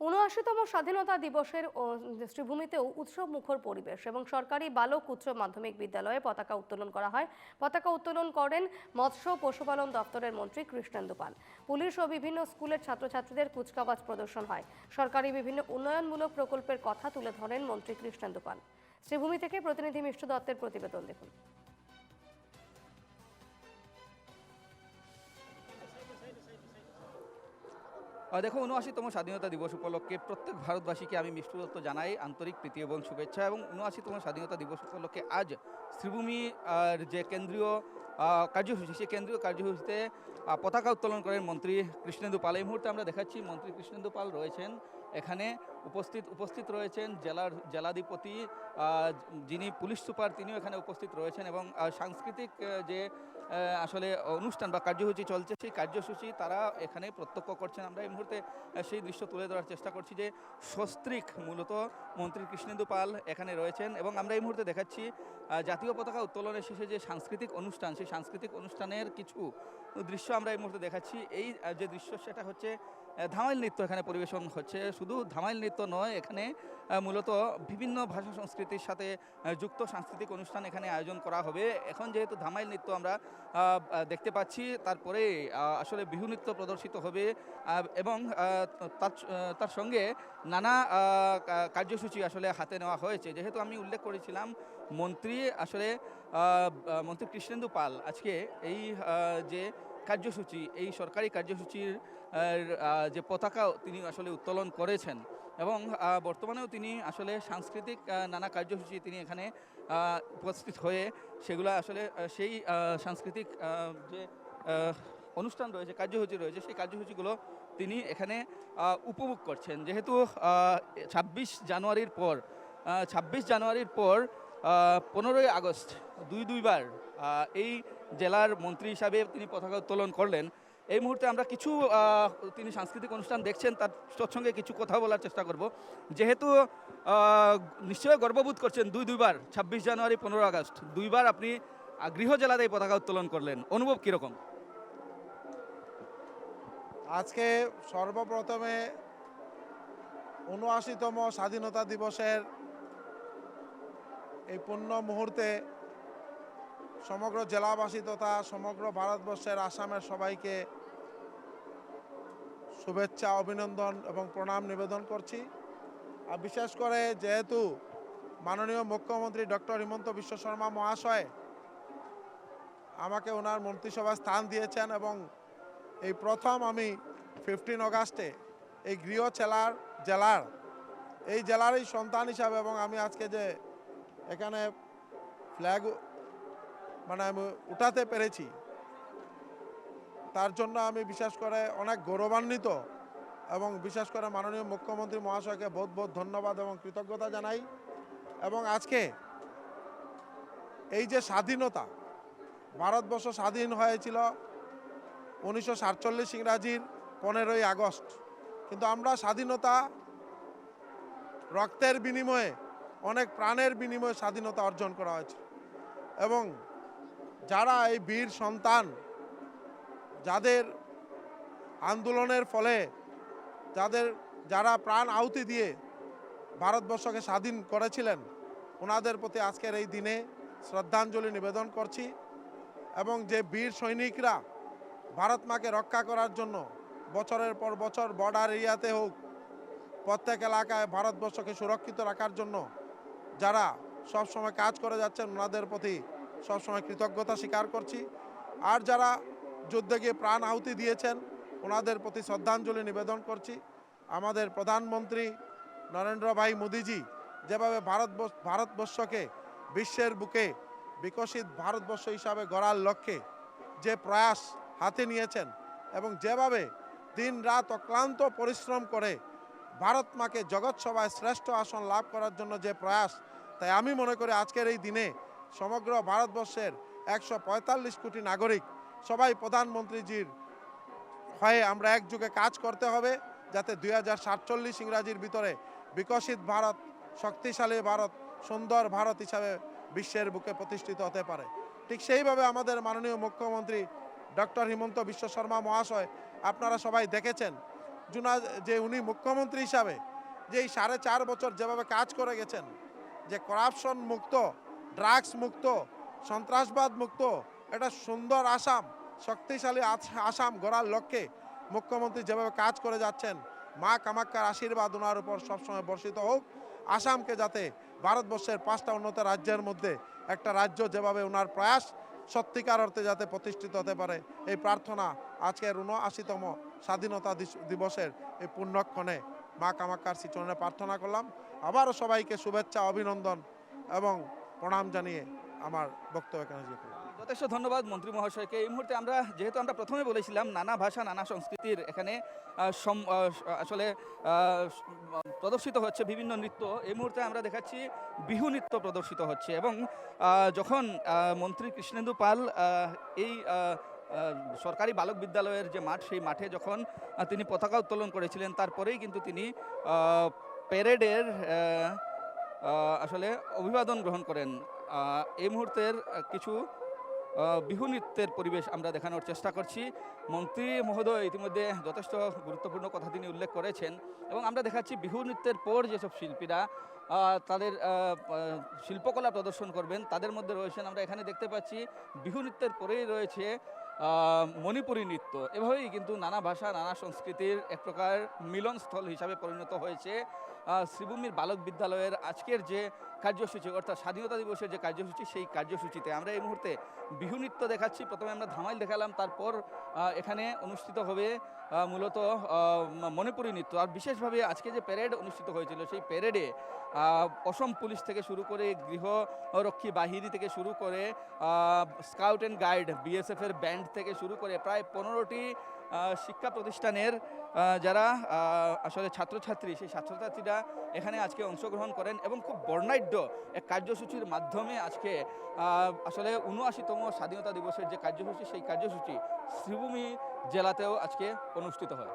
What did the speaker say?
উনআশিতম স্বাধীনতা দিবসের ও শ্রীভূমিতেও উৎসব মুখর পরিবেশ এবং সরকারি বালক উচ্চ মাধ্যমিক বিদ্যালয়ে পতাকা উত্তোলন করা হয়। পতাকা উত্তোলন করেন মৎস্য পশুপালন দপ্তরের মন্ত্রী কৃষ্ণেন্দু পাল। পুলিশ ও বিভিন্ন স্কুলের ছাত্রছাত্রীদের কুচকাওয়াজ প্রদর্শন হয়। সরকারি বিভিন্ন উন্নয়নমূলক প্রকল্পের কথা তুলে ধরেন মন্ত্রী কৃষ্ণেন্দু পাল। শ্রীভূমি থেকে প্রতিনিধি মিষ্টু দত্তের প্রতিবেদন দেখুন। দেখো, উনআশিতম স্বাধীনতা দিবস উপলক্ষে প্রত্যেক ভারতবাসীকে আমি মিষ্টি দত্ত জানাই আন্তরিক প্রীতি এবং শুভেচ্ছা এবং উনআশিতম স্বাধীনতা দিবস উপলক্ষে আজ শ্রীভূমি যে কেন্দ্রীয় কার্যসূচি, সেই কেন্দ্রীয় কার্যসূচিতে পতাকা উত্তোলন করেন মন্ত্রী কৃষ্ণেন্দু পাল। এই মুহূর্তে আমরা দেখাচ্ছি মন্ত্রী কৃষ্ণেন্দু পাল রয়েছেন এখানে উপস্থিত উপস্থিত রয়েছেন জেলার জেলাধিপতি যিনি পুলিশ সুপার, তিনিও এখানে উপস্থিত রয়েছেন এবং সাংস্কৃতিক যে আসলে অনুষ্ঠান বা কার্যসূচি চলছে, সেই কার্যসূচি তারা এখানে প্রত্যক্ষ করছেন। আমরা এই মুহূর্তে সেই দৃশ্য তুলে ধরার চেষ্টা করছি যে সস্ত্রিক মূলত মন্ত্রী কৃষ্ণেন্দু পাল এখানে রয়েছেন এবং আমরা এই মুহূর্তে দেখাচ্ছি জাতীয় পতাকা উত্তোলনের শেষে যে সাংস্কৃতিক অনুষ্ঠান, সেই সাংস্কৃতিক অনুষ্ঠানের কিছু দৃশ্য আমরা এই মুহূর্তে দেখাচ্ছি। এই যে দৃশ্য সেটা হচ্ছে ধামাইল নৃত্য এখানে পরিবেশন হচ্ছে। শুধু ধামাইল নৃত্য নয়, এখানে মূলত বিভিন্ন ভাষা সংস্কৃতির সাথে যুক্ত সাংস্কৃতিক অনুষ্ঠান এখানে আয়োজন করা হবে। এখন যেহেতু ধামাইল নৃত্য আমরা দেখতে পাচ্ছি, তারপরে আসলে বিহু নৃত্য প্রদর্শিত হবে এবং তার সঙ্গে নানা কার্যসূচি আসলে হাতে নেওয়া হয়েছে। যেহেতু আমি উল্লেখ করেছিলাম, মন্ত্রী আসলে মন্ত্রী কৃষ্ণেন্দু পাল আজকে এই যে কার্যসূচি, এই সরকারি কার্যসূচির যে পতাকা তিনি আসলে উত্তোলন করেছেন এবং বর্তমানেও তিনি আসলে সাংস্কৃতিক নানা কার্যসূচি তিনি এখানে উপস্থিত হয়ে সেগুলো আসলে সেই সাংস্কৃতিক যে অনুষ্ঠান রয়েছে, কার্যসূচি রয়েছে, সেই কার্যসূচিগুলো তিনি এখানে উপভোগ করছেন। যেহেতু ছাব্বিশ জানুয়ারির পর ছাব্বিশ জানুয়ারির পর পনেরোই আগস্ট, দুই দুইবার এই জেলার মন্ত্রী হিসাবে তিনি পতাকা উত্তোলন করলেন। এই মুহূর্তে আমরা কিছু তিনি সাংস্কৃতিক অনুষ্ঠান দেখছেন, তার সঙ্গে কিছু কথা বলার চেষ্টা করব। যেহেতু নিশ্চয়ই গর্ববোধ করছেন দুই, দুইবার, ছাব্বিশ জানুয়ারি, পনেরো আগস্ট। দুইবার আপনি গৃহ জেলাতে এই পতাকা উত্তোলন করলেন। অনুভব কীরকম? আজকে সর্বপ্রথমে উনআশিতম স্বাধীনতা দিবসের এই পূর্ণ মুহূর্তে সমগ্র জেলাবাসী তথা সমগ্র ভারতবর্ষের আসামের সবাইকে শুভেচ্ছা, অভিনন্দন এবং প্রণাম নিবেদন করছি। আর বিশেষ করে যেহেতু মাননীয় মুখ্যমন্ত্রী ডক্টর হিমন্ত বিশ্ব শর্মা মহাশয় আমাকে ওনার মন্ত্রিসভায় স্থান দিয়েছেন এবং এই প্রথম আমি ফিফটিন অগাস্টে এই গৃহ জেলার জেলার, এই জেলারই সন্তান হিসাবে এবং আমি আজকে যে এখানে ফ্ল্যাগ মানে আমি উঠাতে পেরেছি। তার জন্য আমি বিশেষ করে অনেক গৌরবান্বিত এবং বিশেষ করে মাননীয় মুখ্যমন্ত্রী মহাশয়কে বহুত বহুত ধন্যবাদ এবং কৃতজ্ঞতা জানাই। এবং আজকে এই যে স্বাধীনতা, ভারতবর্ষ স্বাধীন হয়েছিল উনিশশো সাতচল্লিশ ইংরাজির পনেরোই আগস্ট। কিন্তু আমরা স্বাধীনতা রক্তের বিনিময়ে, অনেক প্রাণের বিনিময়ে স্বাধীনতা অর্জন করা হয়েছে। এবং যারা এই বীর সন্তান, যাদের আন্দোলনের ফলে, যাদের, যারা প্রাণ আহুতি দিয়ে ভারতবর্ষকে স্বাধীন করেছিলেন, ওনাদের প্রতি আজকের এই দিনে শ্রদ্ধাঞ্জলি নিবেদন করছি এবং যে বীর সৈনিকরা ভারত মাকে রক্ষা করার জন্য বছরের পর বছর বর্ডার এরিয়াতে হোক, প্রত্যেক এলাকায় ভারতবর্ষকে সুরক্ষিত রাখার জন্য যারা সব সময় কাজ করে যাচ্ছেন, ওনাদের প্রতি সবসময় কৃতজ্ঞতা স্বীকার করছি। আর যারা যুদ্ধে গিয়ে প্রাণ আহুতি দিয়েছেন, ওনাদের প্রতি শ্রদ্ধাঞ্জলি নিবেদন করছি। আমাদের প্রধানমন্ত্রী নরেন্দ্র ভাই মোদিজি যেভাবে ভারতবর্ষ, ভারতবর্ষকে বিশ্বের বুকে বিকশিত ভারতবর্ষ হিসাবে গড়ার লক্ষ্যে যে প্রয়াস হাতে নিয়েছেন এবং যেভাবে দিন রাত অক্লান্ত পরিশ্রম করে ভারত মাকে জগৎসভায় শ্রেষ্ঠ আসন লাভ করার জন্য যে প্রয়াস, তাই আমি মনে করি আজকের এই দিনে সমগ্র ভারতবর্ষের একশো পঁয়তাল্লিশ কোটি নাগরিক সবাই প্রধানমন্ত্রীজির হয়ে আমরা একযুগে কাজ করতে হবে যাতে দুই হাজার সাতচল্লিশ ইংরাজির ভিতরে বিকশিত ভারত, শক্তিশালী ভারত, সুন্দর ভারত হিসাবে বিশ্বের বুকে প্রতিষ্ঠিত হতে পারে। ঠিক সেইভাবে আমাদের মাননীয় মুখ্যমন্ত্রী ডক্টর হিমন্ত বিশ্ব শর্মা মহাশয়, আপনারা সবাই দেখেছেন, জুনা, যে উনি মুখ্যমন্ত্রী হিসাবে যে এই সাড়ে চার বছর যেভাবে কাজ করে গেছেন, যে করাপশন মুক্ত ড্রাগস মুক্ত, সন্ত্রাসবাদ মুক্ত একটা সুন্দর আসাম, শক্তিশালী আস- আসাম গড়ার লক্ষ্যে মুখ্যমন্ত্রী যেভাবে কাজ করে যাচ্ছেন, মা কামাক্কার আশীর্বাদ ওনার উপর সবসময় বর্ষিত হোক। আসামকে যাতে ভারতবর্ষের পাঁচটা উন্নত রাজ্যের মধ্যে একটা রাজ্য যেভাবে ওনার প্রয়াস সত্যিকার অর্থে যাতে প্রতিষ্ঠিত হতে পারে, এই প্রার্থনা আজকের উনআশিতম স্বাধীনতা দিবসের এই পুণ্যক্ষণে মা কামাক্কার শ্রীচরণে প্রার্থনা করলাম। আবারও সবাইকে শুভেচ্ছা, অভিনন্দন এবং প্রণাম জানিয়ে আমার বক্তব্য। যথেষ্ট ধন্যবাদ মন্ত্রী মহাশয়কে এই মুহূর্তে আমরা, যেহেতু আমরা প্রথমে বলেছিলাম নানা ভাষা, নানা সংস্কৃতির এখানে আসলে প্রদর্শিত হচ্ছে বিভিন্ন নৃত্য এই মুহূর্তে আমরা দেখাচ্ছি বিহু নৃত্য প্রদর্শিত হচ্ছে এবং যখন মন্ত্রী কৃষ্ণেন্দু পাল এই সরকারি বালক বিদ্যালয়ের যে মাঠ, সেই মাঠে যখন তিনি পতাকা উত্তোলন করেছিলেন, তারপরেই কিন্তু তিনি প্যারেডের আসলে অভিবাদন গ্রহণ করেন। এই মুহূর্তের কিছু বিহু নৃত্যের পরিবেশ আমরা দেখানোর চেষ্টা করছি। মন্ত্রী মহোদয় ইতিমধ্যে যথেষ্ট গুরুত্বপূর্ণ কথা তিনি উল্লেখ করেছেন এবং আমরা দেখাচ্ছি বিহু নৃত্যের পর যেসব শিল্পীরা তাদের শিল্পকলা প্রদর্শন করবেন, তাদের মধ্যে রয়েছেন আমরা এখানে দেখতে পাচ্ছি বিহু নৃত্যের পরেই রয়েছে মণিপুরী নৃত্য। এভাবেই কিন্তু নানা ভাষা, নানা সংস্কৃতির এক প্রকার মিলনস্থল হিসাবে পরিণত হয়েছে। শ্রীভূমির বালক বিদ্যালয়ের আজকের যে কার্যসূচি, অর্থাৎ স্বাধীনতা দিবসের যে কার্যসূচি, সেই কার্যসূচিতে আমরা এই মুহূর্তে বিহু নৃত্য দেখাচ্ছি। প্রথমে আমরা ধামাইল দেখালাম, তারপর এখানে অনুষ্ঠিত হবে মূলত মণিপুরী নৃত্য। আর বিশেষভাবে আজকে যে প্যারেড অনুষ্ঠিত হয়েছিল, সেই প্যারেডে অসম পুলিশ থেকে শুরু করে গৃহরক্ষী বাহিনী থেকে শুরু করে স্কাউট অ্যান্ড গাইড বিএসএফের ব্যান্ড থেকে শুরু করে প্রায় পনেরোটি শিক্ষা প্রতিষ্ঠানের যারা আসলে ছাত্রছাত্রী, সেই ছাত্রছাত্রীরা এখানে আজকে অংশগ্রহণ করেন এবং খুব বর্ণাঢ্য এক কার্যসূচির মাধ্যমে আজকে আসলে উনআশিতম স্বাধীনতা দিবসের যে কার্যসূচি, সেই কার্যসূচি শ্রীভূমি জেলাতেও আজকে অনুষ্ঠিত হয়।